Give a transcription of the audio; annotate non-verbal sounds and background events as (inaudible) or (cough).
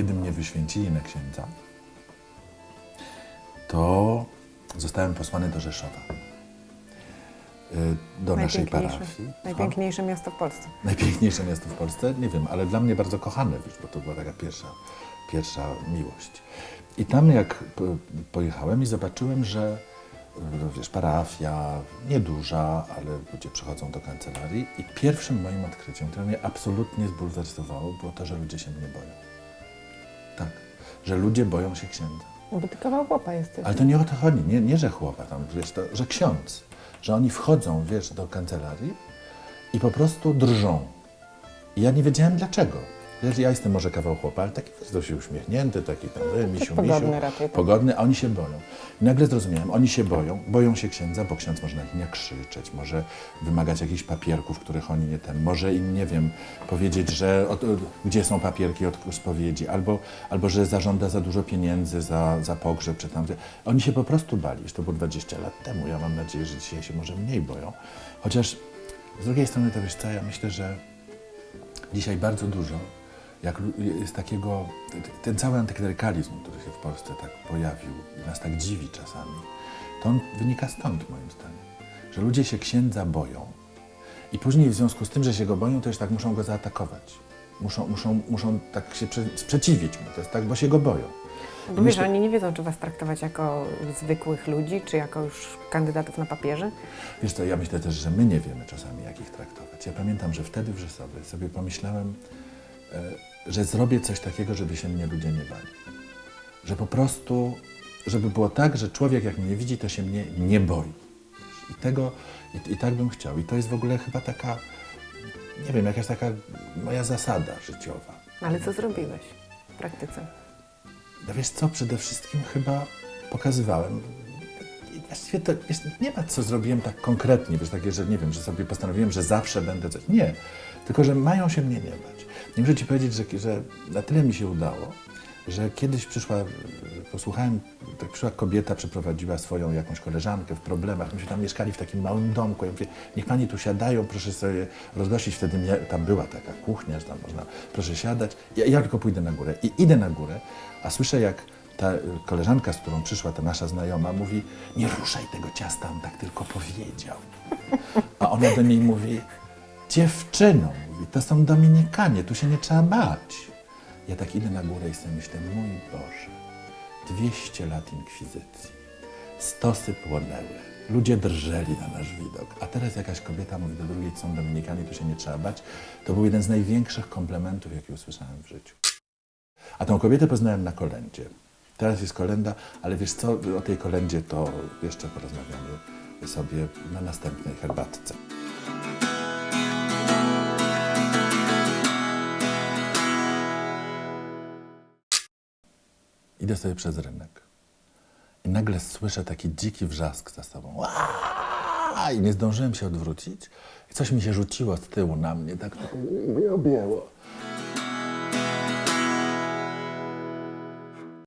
mnie wyświęcili na księdza, to zostałem posłany do Rzeszowa. y, Do naszej parafii. najpiękniejsze miasto w Polsce. (laughs) Najpiękniejsze miasto w Polsce? Nie wiem, ale dla mnie bardzo kochane, wiesz, bo to była taka pierwsza, pierwsza miłość. I tam jak po- pojechałem i zobaczyłem, że y, wiesz, parafia nieduża, ale ludzie przychodzą do kancelarii i pierwszym moim odkryciem, które mnie absolutnie zbulwersowało, było to, że ludzie się mnie boją. Tak, że ludzie boją się księdza. No bo ty kawał chłopa jesteś. Ale to nie o to chodzi, nie, nie że chłopa tam, wiesz, to, że ksiądz, że oni wchodzą, wiesz, do kancelarii i po prostu drżą. I ja nie wiedziałem dlaczego. Wiesz, ja jestem może kawał chłopa, ale taki wiesz, dość uśmiechnięty, taki tam, e, misiu, pogodny misiu, raczej, tak. pogodny, a oni się boją. I nagle zrozumiałem, oni się boją, boją się księdza, bo ksiądz może na nich nie krzyczeć, może wymagać jakichś papierków, których oni nie ten, może im, nie wiem, powiedzieć, że od, od, gdzie są papierki od spowiedzi, albo, albo że zażąda za dużo pieniędzy za, za pogrzeb, czy tam. Oni się po prostu bali, to było 20 lat temu, ja mam nadzieję, że dzisiaj się może mniej boją. Chociaż z drugiej strony to wiesz co, ja myślę, że dzisiaj bardzo dużo, jak jest takiego, ten cały antyklerykalizm, który się w Polsce tak pojawił i nas tak dziwi czasami, to on wynika stąd moim zdaniem, że ludzie się księdza boją i później w związku z tym, że się go boją, to już tak muszą go zaatakować. Muszą, muszą, muszą tak się prze- sprzeciwić mu, to jest tak, bo się go boją. Bo wiesz, myślę- oni nie wiedzą, czy was traktować jako zwykłych ludzi, czy jako już kandydatów na papieży. Wiesz co, ja myślę też, że my nie wiemy czasami, jak ich traktować. Ja pamiętam, że wtedy w Rzesowie sobie pomyślałem, że zrobię coś takiego, żeby się mnie ludzie nie bali. Że po prostu, żeby było tak, że człowiek jak mnie widzi, to się mnie nie boi. I tego, i, i tak bym chciał. I to jest w ogóle chyba taka, nie wiem, jakaś taka moja zasada życiowa. Ale co zrobiłeś w praktyce? No wiesz co, przede wszystkim chyba pokazywałem. I Właściwie to wiesz, nie ma co zrobiłem tak konkretnie, wiesz, takie, że nie wiem, że sobie postanowiłem, że zawsze będę coś. Nie, tylko że mają się mnie nie bać. Nie muszę ci powiedzieć, że, że na tyle mi się udało, że kiedyś przyszła, posłuchałem, tak przyszła kobieta, przyprowadziła swoją jakąś koleżankę w problemach. Myśmy tam mieszkali w takim małym domku. Ja mówię, niech pani tu siadają, proszę sobie rozgościć. Wtedy mia- tam była taka kuchnia, że tam można, proszę siadać. Ja, ja tylko pójdę na górę. I idę na górę, a słyszę jak ta koleżanka, z którą przyszła, ta nasza znajoma, mówi, nie ruszaj tego ciasta, on tak tylko powiedział. A ona do niej mówi, dziewczyno, mówi, to są Dominikanie, tu się nie trzeba bać. Ja tak idę na górę i sobie myślę, mój Boże, 200 lat inkwizycji, stosy płonęły, ludzie drżeli na nasz widok, a teraz jakaś kobieta mówi do drugiej, są Dominikanie, tu się nie trzeba bać. To był jeden z największych komplementów, jakie usłyszałem w życiu. A tą kobietę poznałem na kolędzie. Teraz jest kolenda, ale wiesz co, o tej kolendzie to jeszcze porozmawiamy sobie na następnej herbatce. Idę sobie przez rynek i nagle słyszę taki dziki wrzask za sobą. I nie zdążyłem się odwrócić. I coś mi się rzuciło z tyłu na mnie, tak mnie objęło.